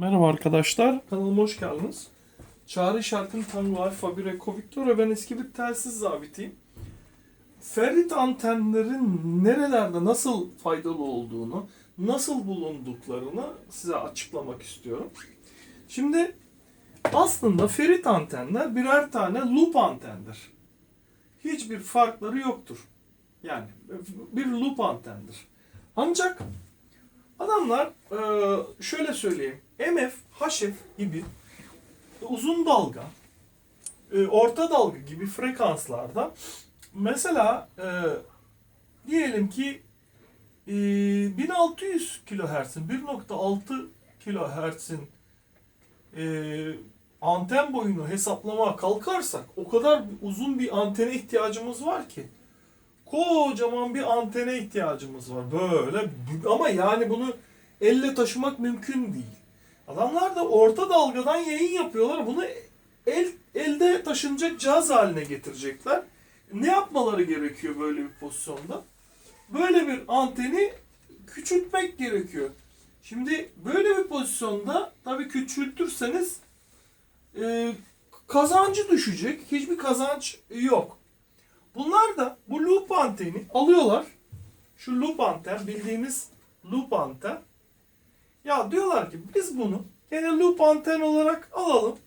Merhaba arkadaşlar, kanalıma hoş geldiniz. Çağrı işaretim Tango Alfa 1 Eko Victor ve ben eski bir telsiz zabitiyim. Ferrit antenlerin nerelerde nasıl faydalı olduğunu, nasıl bulunduklarını size açıklamak istiyorum. Şimdi aslında ferit antenler birer tane loop antendir. Hiçbir farkları yoktur. Yani bir loop antendir. Ancak Adamlar şöyle söyleyeyim. MF, HF gibi uzun dalga, e, orta dalga gibi frekanslarda mesela e, diyelim ki e, 1600 kilohertz'in 1.6 kilohertz'in e, anten boyunu hesaplamaya kalkarsak o kadar uzun bir antene ihtiyacımız var ki kocaman bir antene ihtiyacımız var. Böyle ama yani bunu elle taşımak mümkün değil. Adamlar da orta dalgadan yayın yapıyorlar. Bunu el elde taşınacak cihaz haline getirecekler. Ne yapmaları gerekiyor böyle bir pozisyonda? Böyle bir anteni küçültmek gerekiyor. Şimdi böyle bir pozisyonda tabii küçültürseniz e, kazancı düşecek. Hiçbir kazanç yok. Bunlar da bu loop anteni alıyorlar. Şu loop anten bildiğimiz loop anten. Ya diyorlar ki biz bunu gene loop anten olarak alalım.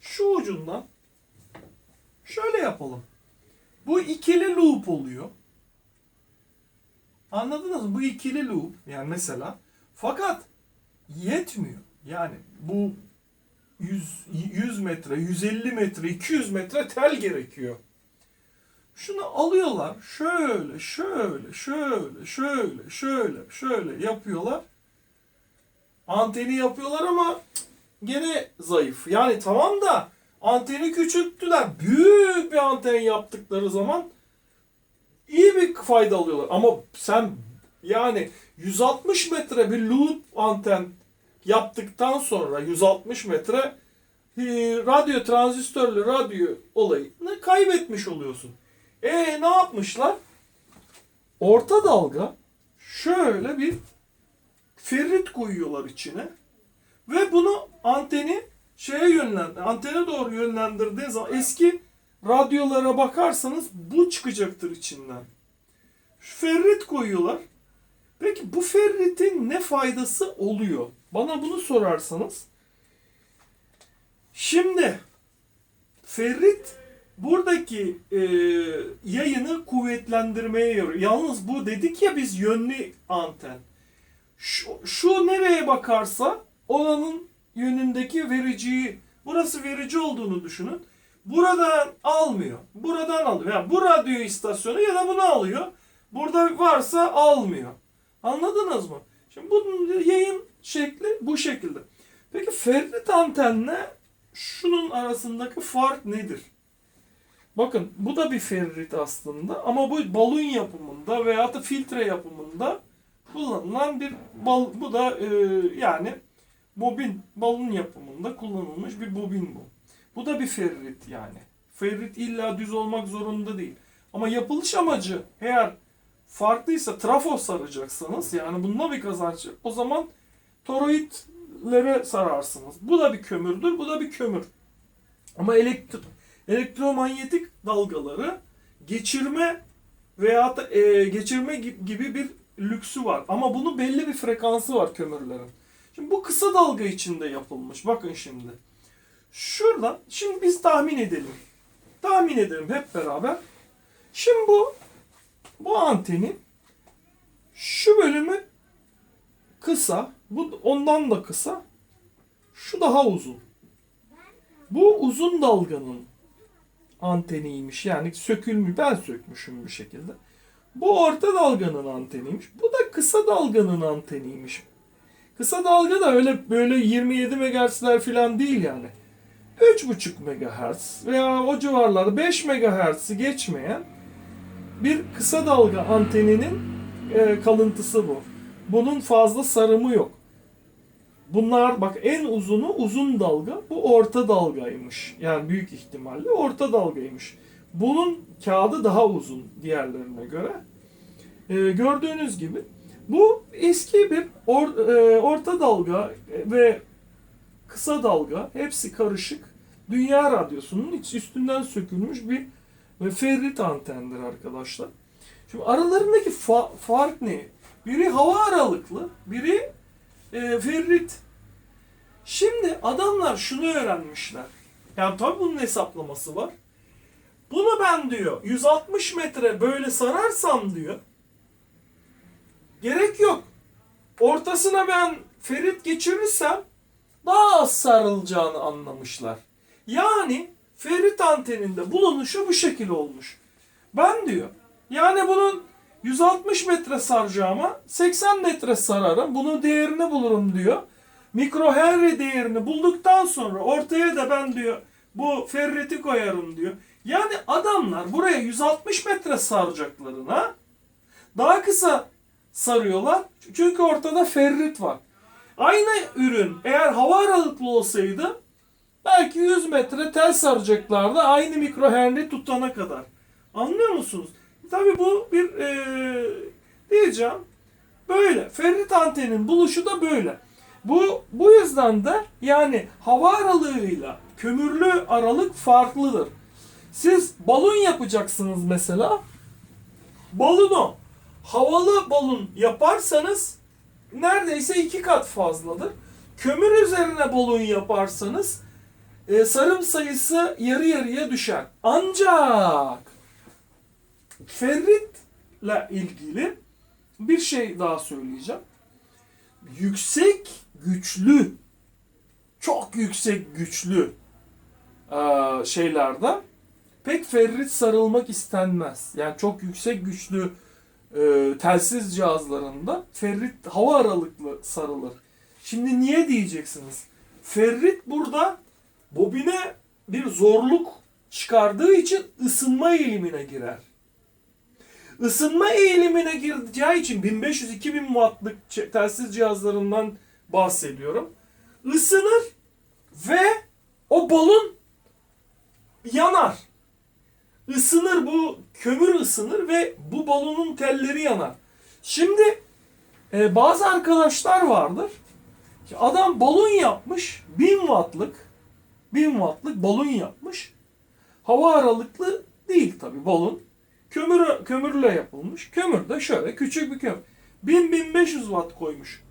Şu ucundan şöyle yapalım. Bu ikili loop oluyor. Anladınız mı? Bu ikili loop yani mesela. Fakat yetmiyor. Yani bu 100, 100 metre, 150 metre, 200 metre tel gerekiyor. Şunu alıyorlar. Şöyle, şöyle, şöyle, şöyle, şöyle, şöyle yapıyorlar. Anteni yapıyorlar ama gene zayıf. Yani tamam da anteni küçülttüler. Büyük bir anten yaptıkları zaman iyi bir fayda alıyorlar. Ama sen yani 160 metre bir loop anten yaptıktan sonra 160 metre e, radyo transistörlü radyo olayını kaybetmiş oluyorsun. E ne yapmışlar? Orta dalga şöyle bir ferrit koyuyorlar içine ve bunu anteni şeye yönlendir, antene doğru yönlendirdiği zaman eski radyolara bakarsanız bu çıkacaktır içinden. Ferrit koyuyorlar. Peki bu ferritin ne faydası oluyor? Bana bunu sorarsanız. Şimdi ferrit buradaki e, yayını kuvvetlendirmeye yarıyor. Yalnız bu dedik ya biz yönlü anten. Şu, şu nereye bakarsa oranın yönündeki vericiyi burası verici olduğunu düşünün. Buradan almıyor. Buradan alıyor. Yani bu radyo istasyonu ya da bunu alıyor. Burada varsa almıyor. Anladınız mı? Şimdi bunun yayın şekli bu şekilde. Peki ferrit antenle şunun arasındaki fark nedir? Bakın bu da bir ferrit aslında ama bu balon yapımında veya da filtre yapımında kullanılan bir bal, bu da e, yani bobin balon yapımında kullanılmış bir bobin bu. Bu da bir ferrit yani. Ferrit illa düz olmak zorunda değil. Ama yapılış amacı eğer farklıysa trafo saracaksanız yani bunda bir kazanç o zaman toroidlere sararsınız. Bu da bir kömürdür, bu da bir kömür. Ama elektrik elektromanyetik dalgaları geçirme veya da e, geçirme gibi bir lüksü var. Ama bunun belli bir frekansı var kömürlerin. Şimdi bu kısa dalga içinde yapılmış. Bakın şimdi. Şuradan şimdi biz tahmin edelim. Tahmin edelim hep beraber. Şimdi bu bu antenin şu bölümü kısa, bu ondan da kısa. Şu daha uzun. Bu uzun dalganın anteniymiş. Yani sökülmüş. Ben sökmüşüm bir şekilde. Bu orta dalganın anteniymiş. Bu da kısa dalganın anteniymiş. Kısa dalga da öyle böyle 27 MHz'ler falan değil yani. 3,5 MHz veya o civarlarda 5 MHz'i geçmeyen bir kısa dalga anteninin e, kalıntısı bu. Bunun fazla sarımı yok. Bunlar bak en uzunu uzun dalga. Bu orta dalgaymış. Yani büyük ihtimalle orta dalgaymış. Bunun kağıdı daha uzun diğerlerine göre. Ee, gördüğünüz gibi bu eski bir or, e, orta dalga ve kısa dalga, hepsi karışık. Dünya Radyosu'nun iç üstünden sökülmüş bir ve ferrit antendir arkadaşlar. Şimdi aralarındaki fa- fark ne? Biri hava aralıklı, biri e, ferrit. Şimdi adamlar şunu öğrenmişler. Yani tabii bunun hesaplaması var. Bunu ben diyor 160 metre böyle sararsam diyor. Gerek yok. Ortasına ben ferit geçirirsem daha az sarılacağını anlamışlar. Yani ferit anteninde bulunuşu bu şekil olmuş. Ben diyor yani bunun 160 metre saracağıma 80 metre sararım. Bunun değerini bulurum diyor. Mikro Henry değerini bulduktan sonra ortaya da ben diyor bu ferriti koyarım diyor. Yani adamlar buraya 160 metre saracaklarına daha kısa sarıyorlar. Çünkü ortada ferrit var. Aynı ürün eğer hava aralıklı olsaydı belki 100 metre tel saracaklardı aynı mikro Henry tutana kadar. Anlıyor musunuz? Tabii bu bir eee diyeceğim böyle. Ferrit antenin buluşu da böyle. Bu bu yüzden de yani hava aralığıyla kömürlü aralık farklıdır. Siz balon yapacaksınız mesela. Balonu havalı balon yaparsanız neredeyse iki kat fazladır. Kömür üzerine balon yaparsanız e, sarım sayısı yarı yarıya düşer. Ancak ferritle ilgili bir şey daha söyleyeceğim. Yüksek güçlü, çok yüksek güçlü eee, şeylerde pek ferrit sarılmak istenmez. Yani çok yüksek güçlü eee, telsiz cihazlarında ferrit hava aralıklı sarılır. Şimdi niye diyeceksiniz? Ferrit burada bobine bir zorluk çıkardığı için ısınma eğilimine girer. Isınma eğilimine gireceği için 1500-2000 wattlık telsiz cihazlarından bahsediyorum. Isınır ve o balon yanar. Isınır bu kömür ısınır ve bu balonun telleri yanar. Şimdi e, bazı arkadaşlar vardır. Adam balon yapmış 1000 wattlık 1000 wattlık balon yapmış. Hava aralıklı değil tabi balon. Kömür, kömürle yapılmış. Kömür de şöyle küçük bir kömür. 1000-1500 watt koymuş.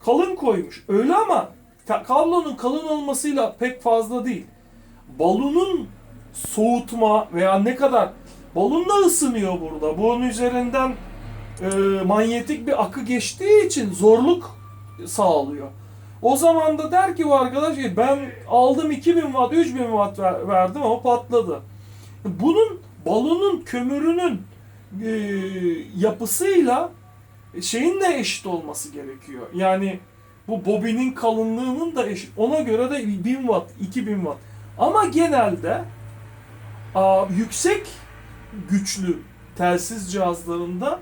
Kalın koymuş. Öyle ama kablonun kalın olmasıyla pek fazla değil. Balonun soğutma veya ne kadar balon da ısınıyor burada. Bunun üzerinden e, manyetik bir akı geçtiği için zorluk sağlıyor. O zaman da der ki bu arkadaş "E, ben aldım 2000 watt 3000 watt ver- verdim ama patladı. Bunun balonun kömürünün e, yapısıyla şeyin de eşit olması gerekiyor. Yani bu bobinin kalınlığının da eşit. Ona göre de 1000 watt, 2000 watt. Ama genelde a, yüksek güçlü telsiz cihazlarında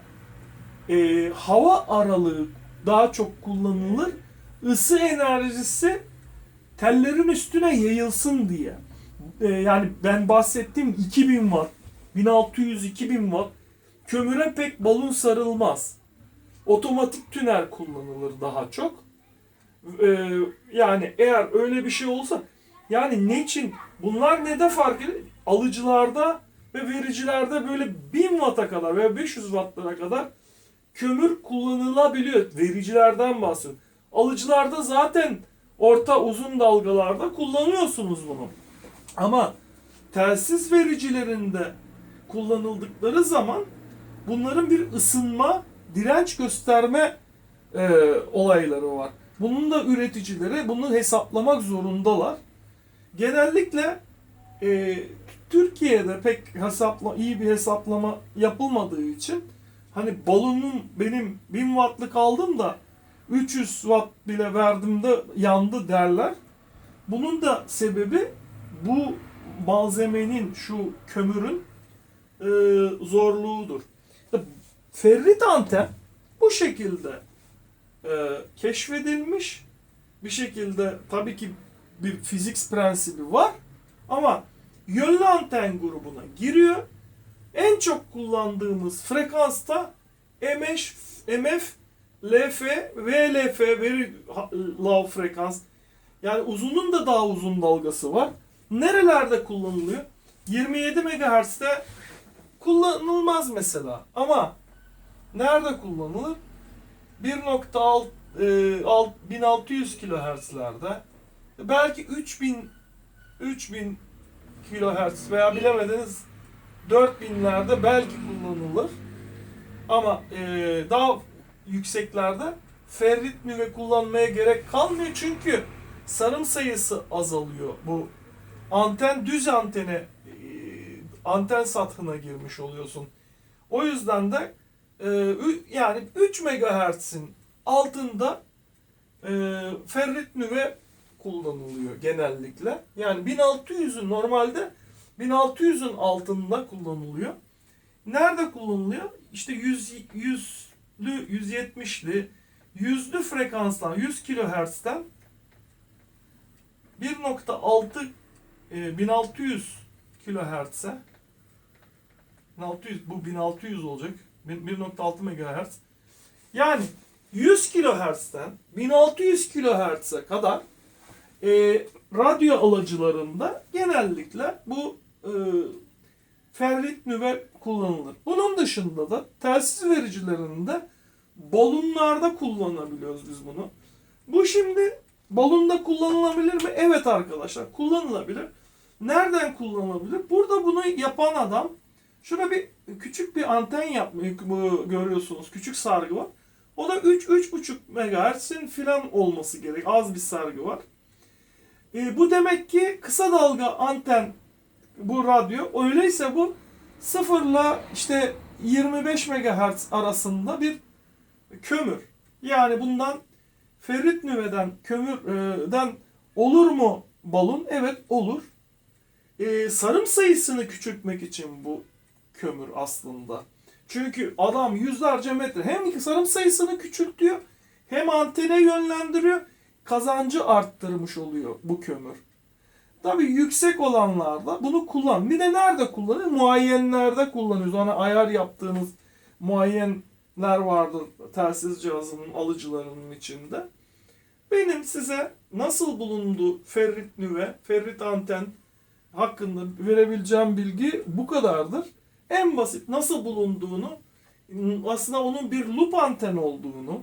e, hava aralığı daha çok kullanılır. Isı enerjisi tellerin üstüne yayılsın diye. E, yani ben bahsettiğim 2000 watt, 1600-2000 watt kömüre pek balon sarılmaz. Otomatik tünel kullanılır daha çok. E, yani eğer öyle bir şey olsa yani ne için bunlar ne de fark ediyor? Alıcılarda ve vericilerde böyle 1000 watt'a kadar veya 500 wattlara kadar kömür kullanılabiliyor. Vericilerden bahsediyorum. Alıcılarda zaten orta uzun dalgalarda kullanıyorsunuz bunu. Ama telsiz vericilerinde kullanıldıkları zaman bunların bir ısınma, direnç gösterme e, olayları var. Bunun da üreticileri bunu hesaplamak zorundalar. Genellikle e, Türkiye'de pek hesapla iyi bir hesaplama yapılmadığı için hani balonun benim 1000 wattlık aldım da 300 watt bile verdim de yandı derler. Bunun da sebebi bu malzemenin şu kömürün e, zorluğudur. Ferrit anten bu şekilde e, keşfedilmiş. Bir şekilde tabii ki bir fizik prensibi var ama yönlü anten grubuna giriyor. En çok kullandığımız frekansta MH, MF, LF, VLF, very low frekans. Yani uzunun da daha uzun dalgası var. Nerelerde kullanılıyor? 27 MHz'de kullanılmaz mesela. Ama nerede kullanılır? 1.6 e, alt- 1600 kHz'lerde belki 3000 3000 kHz veya bilemediniz 4000'lerde belki kullanılır. Ama e, daha yükseklerde ferrit nüve kullanmaya gerek kalmıyor çünkü sarım sayısı azalıyor. Bu anten düz antene e, anten sathına girmiş oluyorsun. O yüzden de e, yani 3 MHz'in altında e, ferrit nüve kullanılıyor genellikle. Yani 1600'ün normalde 1600'ün altında kullanılıyor. Nerede kullanılıyor? İşte 100 100'lü 170'li yüzlü frekanstan 100 kHz'den 1.6 e, 1600 kHz'e 1600 bu 1600 olacak. 1.6 MHz. Yani 100 kHz'den 1600 kHz'e kadar e, radyo alıcılarında genellikle bu e, ferrit nüve kullanılır. Bunun dışında da telsiz vericilerinde balonlarda kullanabiliyoruz biz bunu. Bu şimdi balonda kullanılabilir mi? Evet arkadaşlar kullanılabilir. Nereden kullanılabilir? Burada bunu yapan adam şurada bir küçük bir anten yapmayı görüyorsunuz. Küçük sargı var. O da 3-3,5 MHz'in filan olması gerek. Az bir sargı var. E, bu demek ki kısa dalga anten bu radyo. Öyleyse bu 0 ile işte 25 MHz arasında bir kömür. Yani bundan ferrit nüveden, kömürden olur mu balon? Evet olur. Ee, sarım sayısını küçültmek için bu kömür aslında. Çünkü adam yüzlerce metre hem sarım sayısını küçültüyor hem antene yönlendiriyor. Kazancı arttırmış oluyor bu kömür. Tabii yüksek olanlarda bunu kullan. Bir de nerede kullanıyor? Muayyenlerde kullanıyoruz. Hani ayar yaptığımız muayyenler vardır telsiz cihazının alıcılarının içinde. Benim size nasıl bulundu ferrit nüve, ferrit anten hakkında verebileceğim bilgi bu kadardır. En basit nasıl bulunduğunu, aslında onun bir loop anten olduğunu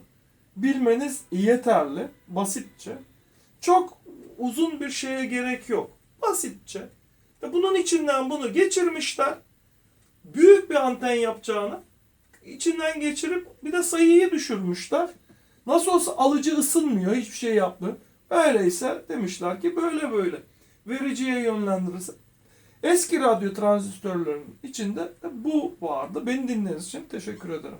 bilmeniz yeterli, basitçe. Çok uzun bir şeye gerek yok. Basitçe. Ve Bunun içinden bunu geçirmişler. Büyük bir anten yapacağını içinden geçirip bir de sayıyı düşürmüşler. Nasıl olsa alıcı ısınmıyor, hiçbir şey yapmıyor. Öyleyse demişler ki böyle böyle. Vericiye yönlendirirse. Eski radyo transistörlerinin içinde de bu vardı. Beni dinlediğiniz için teşekkür ederim.